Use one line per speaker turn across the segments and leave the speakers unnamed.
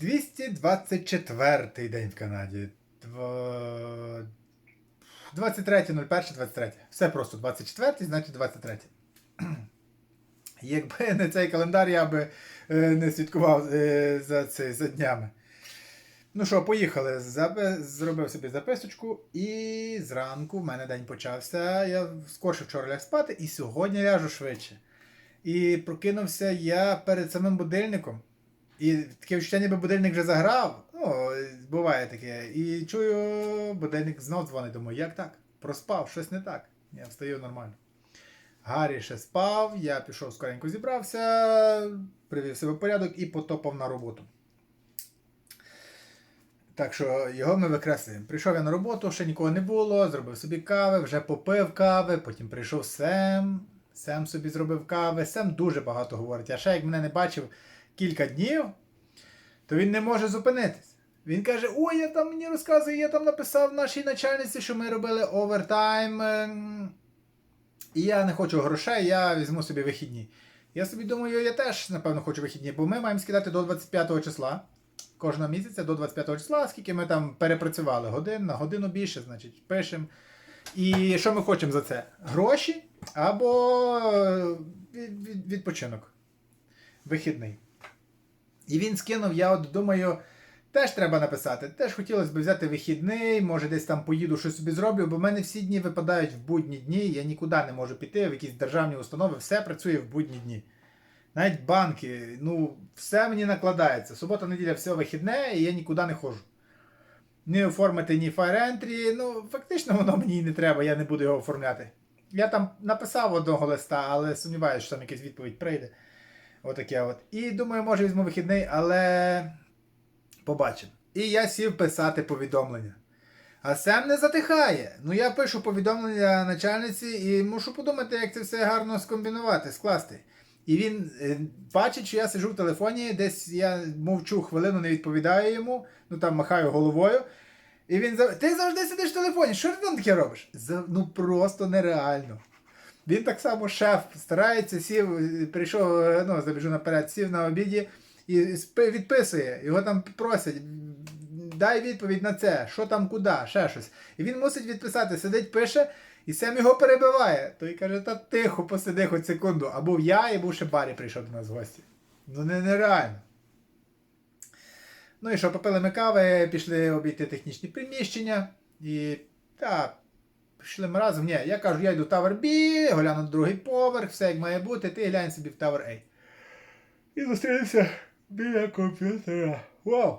224 день в Канаді. Дво- 23.01.23. Все просто 24, значить 23. Якби не цей календар, я би е, не слідкував е, за, це, за днями. Ну що, поїхали. Зробив собі записочку, і зранку в мене день почався. Я скорше вчора ляг спати, і сьогодні ляжу швидше. І прокинувся я перед самим будильником. І таке відчуття, ніби будильник вже заграв. Ну, буває таке. І чую, будильник знов дзвонить. Думаю, як так? Проспав, щось не так. Я встаю нормально. Гаррі ще спав, я пішов скоренько зібрався, привів себе порядок і потопав на роботу. Так що його ми викреслюємо. Прийшов я на роботу, ще нікого не було, зробив собі кави, вже попив кави, потім прийшов Сем. Сем собі зробив кави. Сем дуже багато говорить. А ще як мене не бачив кілька днів, то він не може зупинитись. Він каже: Ой, я там мені розказує, я там написав нашій начальниці, що ми робили овертайм. ем, І я не хочу грошей, я візьму собі вихідні. Я собі думаю, я теж, напевно, хочу вихідні, бо ми маємо скидати до 25 числа. Кожного місяця до 25 числа, скільки ми там перепрацювали годин на годину більше, значить, пишемо. І що ми хочемо за це? Гроші або е, від- від- відпочинок. Вихідний. І він скинув, я от думаю, теж треба написати. Теж хотілося б взяти вихідний, може десь там поїду, щось собі зроблю, бо в мене всі дні випадають в будні дні, я нікуди не можу піти, в якісь державні установи, все працює в будні дні. Навіть банки, ну, все мені накладається. Субота, неділя, все вихідне, і я нікуди не ходжу. Ні оформити, ні Entry, ну, фактично воно мені і не треба, я не буду його оформляти. Я там написав одного листа, але сумніваюся, що там якась відповідь прийде. Отаке от. І думаю, може візьму вихідний, але побачимо. І я сів писати повідомлення. А Сем не затихає. Ну я пишу повідомлення начальниці і мушу подумати, як це все гарно скомбінувати, скласти. І він е, бачить, що я сижу в телефоні, десь я мовчу хвилину, не відповідаю йому, ну там махаю головою. І він. Ти завжди сидиш в телефоні, що ти там таке робиш? Ну просто нереально. Він так само шеф старається, сів, прийшов, ну, забіжу наперед, сів на обіді і відписує. Його там просять, дай відповідь на це, що там, куди, ще щось. І він мусить відписати, сидить, пише, і Сем його перебиває. Той каже, та тихо, посиди хоч секунду. Або я, і був ще Барі прийшов до нас в гості. Ну не, нереально. Ну і що, попили ми кави, пішли обійти технічні приміщення. І та, пішли ми разом. Ні, я кажу, я йду в Tower B, гляну на другий поверх, все як має бути, ти глянь собі в Tower A. І зустрілися біля комп'ютера. Вау!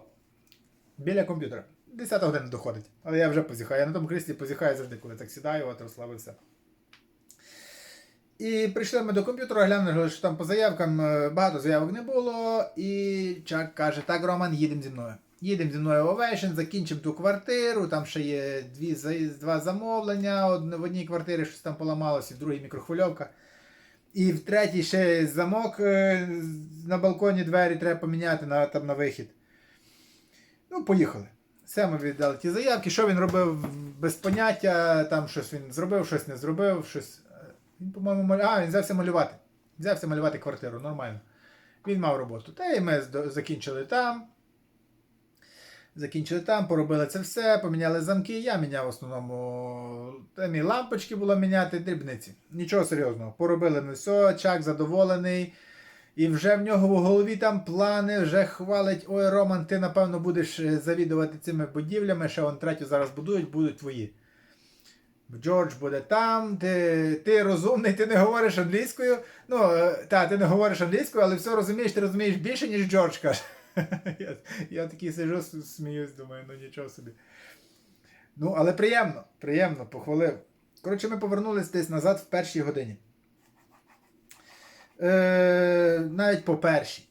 Біля комп'ютера. 10 година доходить. Але я вже позіхаю. Я на тому кріслі позіхаю завжди, коли так сідаю, от розслабився. І прийшли ми до комп'ютера, глянули, що там по заявкам е, багато заявок не було. І Чак каже: так, Роман, їдемо зі мною. Їдемо зі мною в Ovation, закінчимо ту квартиру, там ще є дві, два замовлення. В одній квартирі щось там поламалося, в другій мікрохвильовка. І в третій ще замок е, на балконі двері треба поміняти на, там, на вихід. Ну, поїхали. Все ми віддали ті заявки. Що він робив без поняття, там щось він зробив, щось не зробив, щось. е, Він, по-моєму, малю... а, він взявся малювати. Взявся малювати квартиру, нормально. Він мав роботу. Та і ми закінчили там. Закінчили там, поробили це все, поміняли замки. Я міняв в основному. Там лампочки було міняти, дрібниці. Нічого серйозного. Поробили ми все, чак задоволений. І вже в нього в голові там плани, вже хвалить. Ой, Роман, ти напевно будеш е, завідувати цими будівлями, ще вон третю зараз будують, будуть твої. Джордж буде там, ти, ти розумний, ти не говориш англійською. Ну, е, та, ти не говориш англійською, але все розумієш, ти розумієш більше, ніж Джордж каже. Я, я такий сижу, сміюсь, думаю, ну нічого собі. Ну, але приємно, приємно, похвалив. Коротше, ми повернулись десь назад в першій годині. Е, навіть по першій.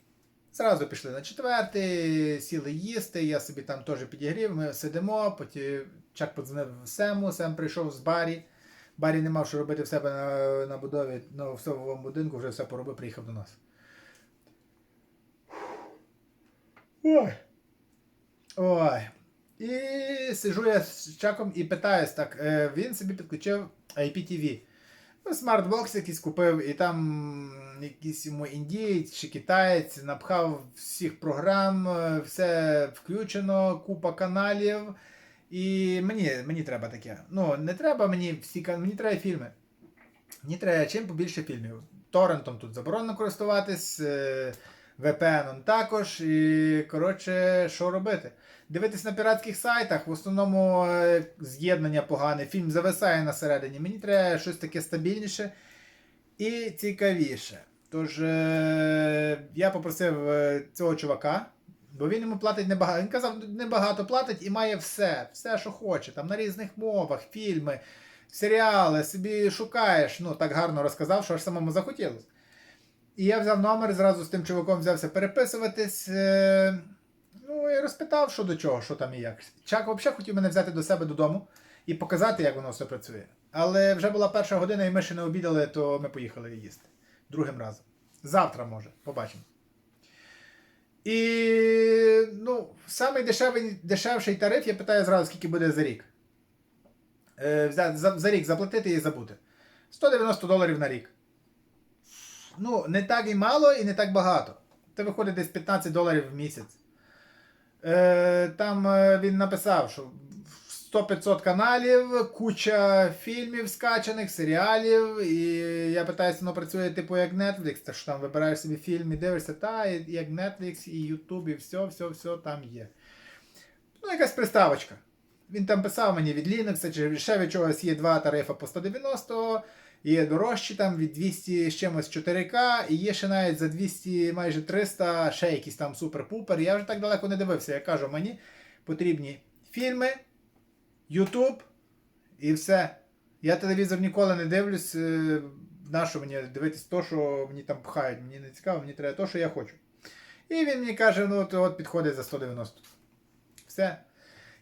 Зразу пішли на четвертий, сіли їсти, я собі там теж підігрів, ми сидимо, потім Чак подзвонив Сему, Сем прийшов з Барі. Барі не мав що робити в себе на, на будові, ну, в совому будинку, вже все поробив, приїхав до нас. Ой. Ой. І сижу я з Чаком і питаюсь так, е, він собі підключив IPTV. Ну, смарт-бокс якийсь купив, і там якийсь йому індієць чи китаєць напхав всіх програм, е, все включено, купа каналів. І мені, мені треба таке. Ну, не треба мені всі мені треба фільми. Мені треба чим побільше фільмів. Торрентом тут заборонено користуватись, е, VPN також. І, коротше, що робити? Дивитись на піратських сайтах, в основному е, з'єднання погане, фільм зависає на середині. Мені треба щось таке стабільніше і цікавіше. Тож е, я попросив е, цього чувака, бо він йому платить небагато. Він казав, небагато платить і має все, все, що хоче. Там на різних мовах, фільми, серіали, собі шукаєш. Ну, так гарно розказав, що аж самому захотілося. І я взяв номер, зразу з тим чуваком взявся переписуватись. е, Ну і розпитав, що до чого, що там і як. Чак взагалі хотів мене взяти до себе додому і показати, як воно все працює. Але вже була перша година, і ми ще не обідали, то ми поїхали їсти. Другим разом. Завтра, може, побачимо. І ну, самий дешевий, дешевший тариф, я питаю зразу, скільки буде за рік. Е, за, за, за рік заплатити і забути. 190 доларів на рік. Ну, не так і мало, і не так багато. Це виходить десь 15 доларів в місяць. Е, там е, він написав, що 100-500 каналів, куча фільмів скачаних, серіалів. І я питаюся, воно працює типу як Netflix, так що там вибираєш собі фільм і дивишся, та, як Netflix, і YouTube, і все, все, все там є. Ну, якась приставочка. Він там писав мені від Linux, чи ще від чогось є два тарифи по 190, є дорожчі там від 200 з чимось 4К, і є ще навіть за 200, майже 300, ще якийсь там супер-пупер. Я вже так далеко не дивився. Я кажу, мені потрібні фільми, YouTube і все. Я телевізор ніколи не дивлюсь. е, Нащо мені дивитись то, що мені там пхають. Мені не цікаво, мені треба то, що я хочу. І він мені каже, ну от підходить за 190. Все.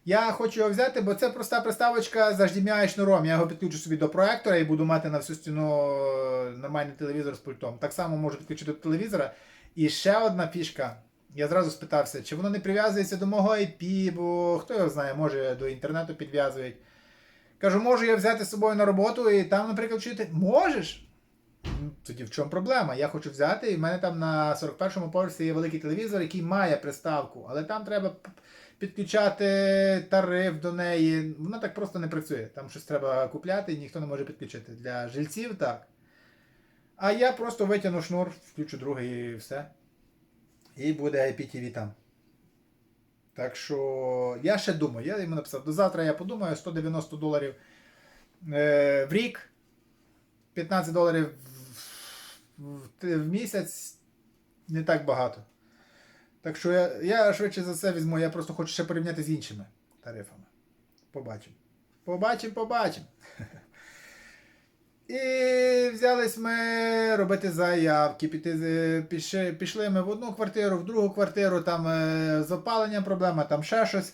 Я хочу його взяти, бо це проста приставочка з HDMI шнуром. Я його підключу собі до проектора і буду мати на всю стіну е, нормальний телевізор з пультом. Так само можу підключити до телевізора. І ще одна фішка. Я зразу спитався, чи воно не прив'язується до мого IP, бо хто його знає, може до інтернету підв'язують. Кажу, можу я взяти з собою на роботу і там, наприклад, чути. Можеш? Тоді в чому проблема? Я хочу взяти, і в мене там на 41-му поверсі є великий телевізор, який має приставку, але там треба підключати тариф до неї. Вона так просто не працює. Там щось треба купляти і ніхто не може підключити. Для жильців так. А я просто витягну шнур, включу другий і все. І буде IPTV там. Так що я ще думаю, я йому написав, до завтра я подумаю, 190 доларів е, в рік, 15 доларів в, в, в місяць не так багато. Так що я, я швидше за це візьму, я просто хочу ще порівняти з іншими тарифами. Побачимо. Побачимо, побачимо. І взялись ми робити заявки. Піти, пішли, пішли ми в одну квартиру, в другу квартиру, там е, з опаленням проблема, там ще щось.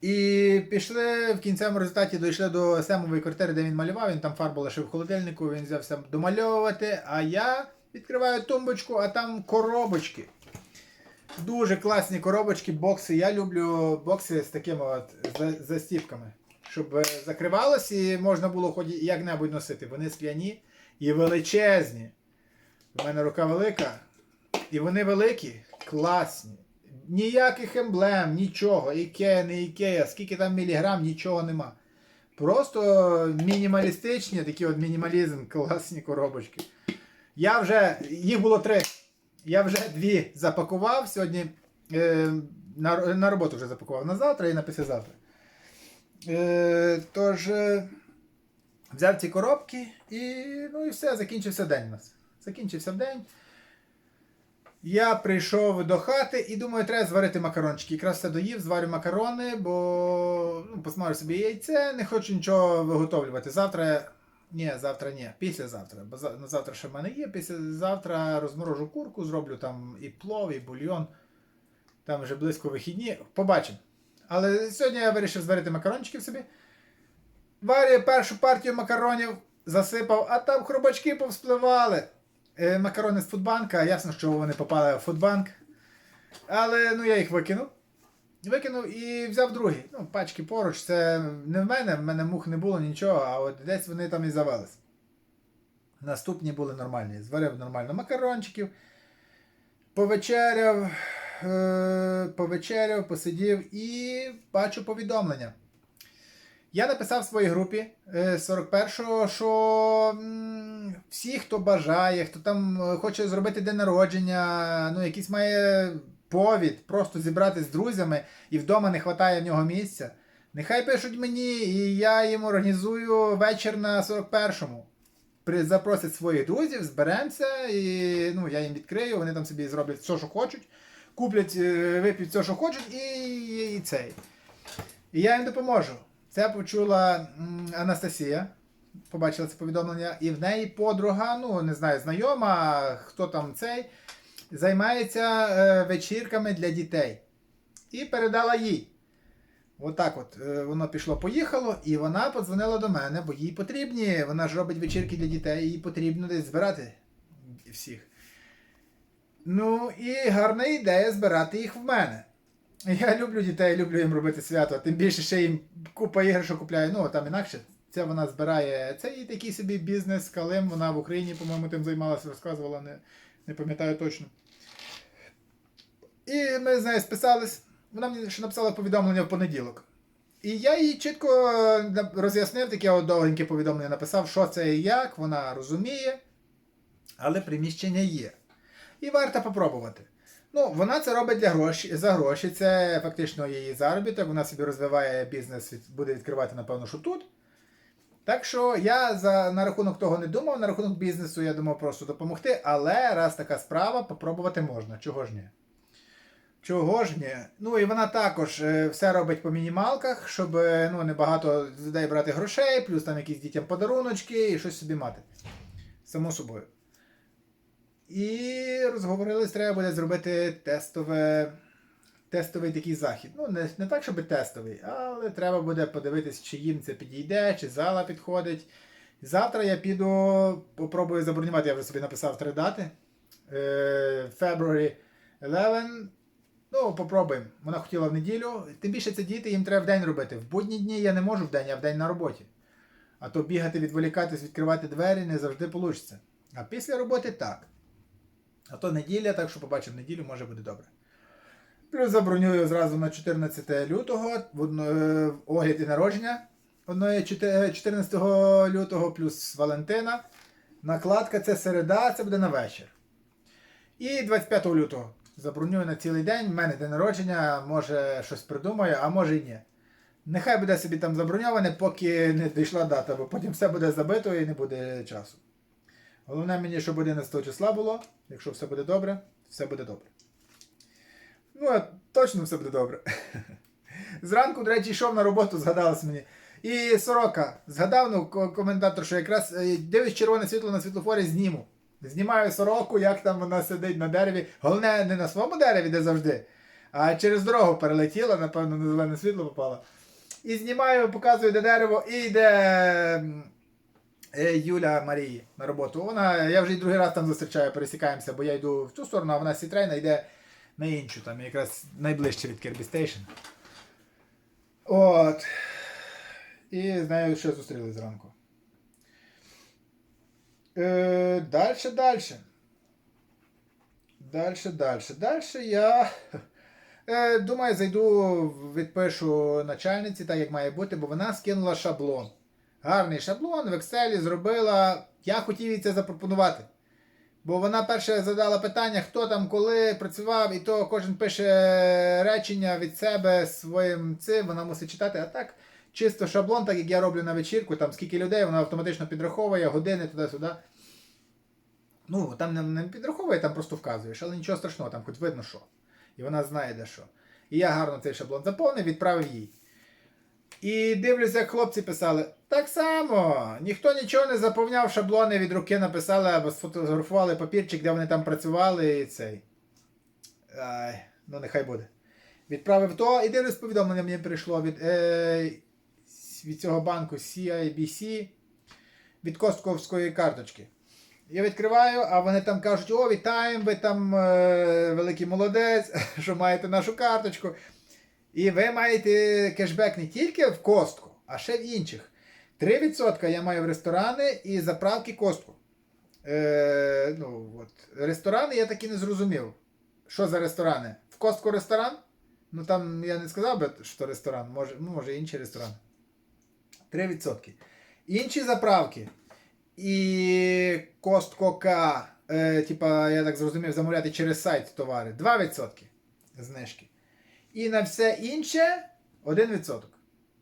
І пішли в кінцевому результаті дійшли до Семової квартири, де він малював. Він там фарбу лишив в холодильнику, він взявся домальовувати. А я відкриваю тумбочку, а там коробочки. Дуже класні коробочки, бокси. Я люблю бокси з такими от застіпками. Щоб е, закривалось і можна було хоч як-небудь носити. Вони скляні і величезні. У мене рука велика. І вони великі, класні. Ніяких емблем, нічого. Ікея, не ікея, скільки там міліграм, нічого нема. Просто мінімалістичні, такі от мінімалізм, класні коробочки. Я вже, їх було три. Я вже дві запакував. Сьогодні е, на, на роботу вже запакував на завтра і на післязавтра. Е, тож, е, взяв ці коробки і, ну, і все, закінчився день у нас. Закінчився день. Я прийшов до хати і думаю, треба зварити макарончики. Якраз все доїв, зварю макарони, бо ну, посмажу собі яйце, не хочу нічого виготовлювати. Завтра. Ні, завтра ні, післязавтра. Бо на завтра ще в мене є. Післязавтра розморожу курку, зроблю там і плов, і бульйон. Там вже близько вихідні. Побачимо. Але сьогодні я вирішив зварити макарончиків собі. Варю першу партію макаронів, засипав, а там хробачки повспливали. Е, макарони з фудбанка, ясно, що вони попали в фудбанк. Але ну я їх викинув. Викинув і взяв другий. Ну, пачки поруч. Це не в мене, в мене мух не було нічого, а от десь вони там і завелись. Наступні були нормальні. Зварив нормально макарончиків, повечеряв, е- повечеряв, посидів і бачу повідомлення. Я написав в своїй групі е, 41-го, що всі, хто бажає, хто там е, хоче зробити день народження, ну якийсь має повід, просто зібратися з друзями і вдома не вистачає в нього місця. Нехай пишуть мені, і я їм організую вечір на 41-му. Запросять своїх друзів, зберемося, і ну, я їм відкрию, вони там собі зроблять все, що хочуть, куплять, е, вип'ють все, що хочуть, і, і, і цей. І я їм допоможу. Це почула Анастасія, побачила це повідомлення, і в неї подруга, ну не знаю, знайома, хто там цей, займається е, вечірками для дітей. І передала їй. Отак от, е, воно пішло-поїхало, і вона подзвонила до мене, бо їй потрібні, вона ж робить вечірки для дітей, їй потрібно десь збирати всіх. Ну і гарна ідея збирати їх в мене. Я люблю дітей, люблю їм робити свято, тим більше ще їм купа іграшок купляю. Ну, там інакше. Це вона збирає. Це її такий собі бізнес, калим. Вона в Україні, по-моєму, тим займалася, розказувала, не, не пам'ятаю точно. І ми з нею списались. Вона мені ще написала повідомлення в понеділок. І я їй чітко е, роз'яснив таке от довгеньке повідомлення, написав, що це і як, вона розуміє, але приміщення є. І варто попробувати. Ну, вона це робить для гроші, за гроші, це фактично її заробіток, вона собі розвиває бізнес, буде відкривати, напевно, що тут. Так що я за, на рахунок того не думав, на рахунок бізнесу я думав просто допомогти, але раз така справа, попробувати можна. Чого ж ні? Чого ж ні? Ну і вона також е, все робить по мінімалках, щоб е, ну, не багато з людей брати грошей, плюс там якісь дітям подаруночки і щось собі мати. Само собою. І розговорились, треба буде зробити тестове, тестовий такий захід. Ну, не, не так, щоб тестовий, але треба буде подивитись, чи їм це підійде, чи зала підходить. Завтра я піду, попробую забронювати, я вже собі написав три дати. Е, February 11. Ну, попробуємо. Вона хотіла в неділю. Тим більше це діти, їм треба в день робити. В будні дні я не можу в день, я в день на роботі. А то бігати, відволікатись, відкривати двері не завжди вийде. А після роботи так. А то неділя, так що побачимо неділю, може буде добре. Плюс забронюю зразу на 14 лютого в е, огляд і народження. Одної 14 лютого плюс Валентина. Накладка це середа, це буде на вечір. І 25 лютого забронюю на цілий день. У мене день народження, може щось придумаю, а може і ні. Нехай буде собі там заброньоване, поки не дійшла дата, бо потім все буде забито і не буде часу. Головне мені, щоб 11 числа було. Якщо все буде добре, все буде добре. Ну, точно все буде добре. Зранку, до речі, йшов на роботу, згадалось мені. І сорока згадав, ну, коментатор, що якраз е, дивись червоне світло на світлофорі, зніму. Знімаю сороку, як там вона сидить на дереві. Головне, не на своєму дереві, де завжди, а через дорогу перелетіла, напевно, на зелене світло попала. І знімаю, показую, де дерево, і йде е, Юля Марії на роботу. Вона, я вже і другий раз там зустрічаю, пересікаємося, бо я йду в ту сторону, а вона Сітрейна йде на іншу, там якраз найближче від Kirby Station. От. І з нею ще зустрілись зранку. Е, дальше, дальше. Дальше, дальше. Дальше я. Е, думаю, зайду, відпишу начальниці, так як має бути, бо вона скинула шаблон. Гарний шаблон в Excel зробила. Я хотів їй це запропонувати. Бо вона перше задала питання, хто там коли працював, і то кожен пише речення від себе своїм цим, вона мусить читати. А так, чисто шаблон, так як я роблю на вечірку, там скільки людей, вона автоматично підраховує, години туди-сюди. Ну, там не, не підраховує, там просто вказуєш, але нічого страшного, там хоч видно що. І вона знає де що. І я гарно цей шаблон заповнив, відправив їй. І дивлюся, як хлопці писали. Так само, ніхто нічого не заповняв, шаблони від руки написали або сфотографували папірчик, де вони там працювали, і цей. Ай, ну нехай буде. Відправив то, і дивлюсь, повідомлення мені прийшло від, е, від цього банку CIBC від Костковської карточки. Я відкриваю, а вони там кажуть: о, вітаємо, ви там е, великий молодець, що маєте нашу карточку. І ви маєте кешбек не тільки в костку, а ще в інших. 3% я маю в ресторани і заправки костку. Е, ну, от. Ресторани я таки не зрозумів. Що за ресторани? В костку ресторан? Ну там я не сказав би, що ресторан, може, ну, може інший ресторан. 3%. Інші заправки. І Костко К, е, типа, я так зрозумів, замовляти через сайт товари. 2% знижки. І на все інше 1%.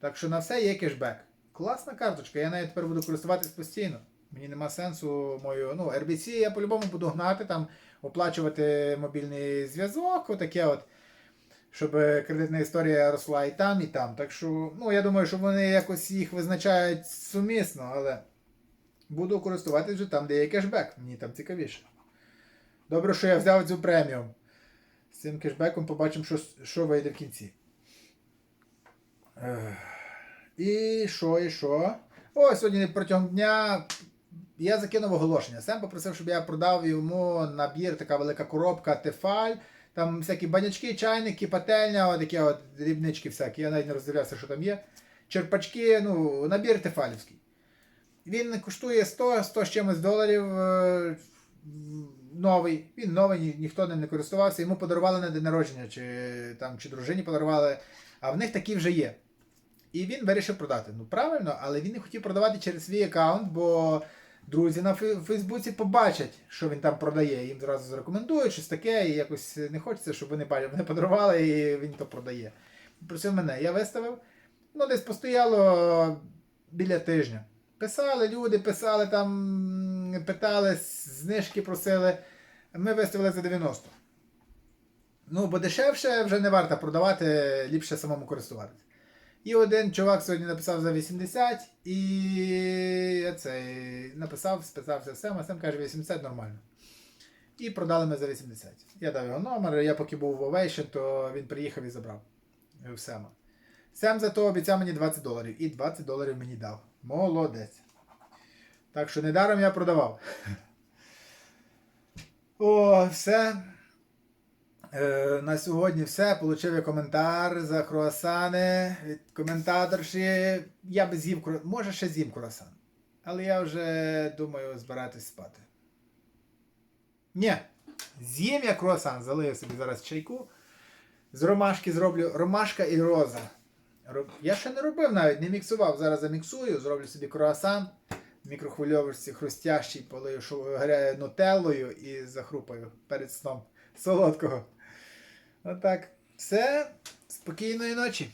Так що на все є кешбек. Класна карточка, я нею тепер буду користуватись постійно. Мені нема сенсу мою. Ну, RBC я по-любому буду гнати, там, оплачувати мобільний зв'язок, отаке от. Щоб кредитна історія росла і там, і там. Так що, ну, я думаю, що вони якось їх визначають сумісно, але буду користуватись вже там, де є кешбек. Мені там цікавіше. Добре, що я взяв цю преміум. З цим кешбеком побачимо, що, що вийде в кінці. Ех. І що, і що? О, сьогодні протягом дня я закинув оголошення. Сам попросив, щоб я продав йому набір, така велика коробка Тефаль. Там всякі банячки, чайники, пательня, от такі от дрібнички всякі. Я навіть не роздивлявся, що там є. Черпачки, ну, набір тефалівський. Він коштує 100, 100 з чимось доларів. е, Новий. Він новий, ні- ніхто ним не користувався. Йому подарували на день народження, чи, там, чи дружині подарували, а в них такі вже є. І він вирішив продати. Ну правильно, але він не хотів продавати через свій аккаунт, бо друзі на Фейсбуці побачать, що він там продає. Їм зразу зарекомендують щось таке, і якось не хочеться, щоб вони бачили. Вони подарували і він то продає. Просив мене, я виставив. Ну, десь постояло біля тижня. Писали люди, писали там, питали, знижки просили. Ми виставили за 90. Ну, бо дешевше вже не варто продавати, ліпше самому користуватися. І один чувак сьогодні написав за 80, і цей написав, списався з Сем, а Сем каже 80 нормально. І продали ми за 80. Я дав його номер, я поки був в Ovation, то він приїхав і забрав в Сема. Сем зато обіцяв мені 20 доларів. І 20 доларів мені дав. Молодець. Так що недаром я продавав. О, все. Е, на сьогодні все. Получив я коментар за круасани від коментаторші. Я би з'їв круасан. Може ще з'їм круасан. Але я вже думаю збиратись спати. Ні. З'їм я круасан, залию собі зараз чайку. З ромашки зроблю ромашка і роза. Я ще не робив навіть, не міксував. Зараз заміксую, зроблю собі круасан. В мікрохвильовочці хрустящий, полию нутеллою і захрупаю перед сном солодкого. Отак. Все. Спокійної ночі.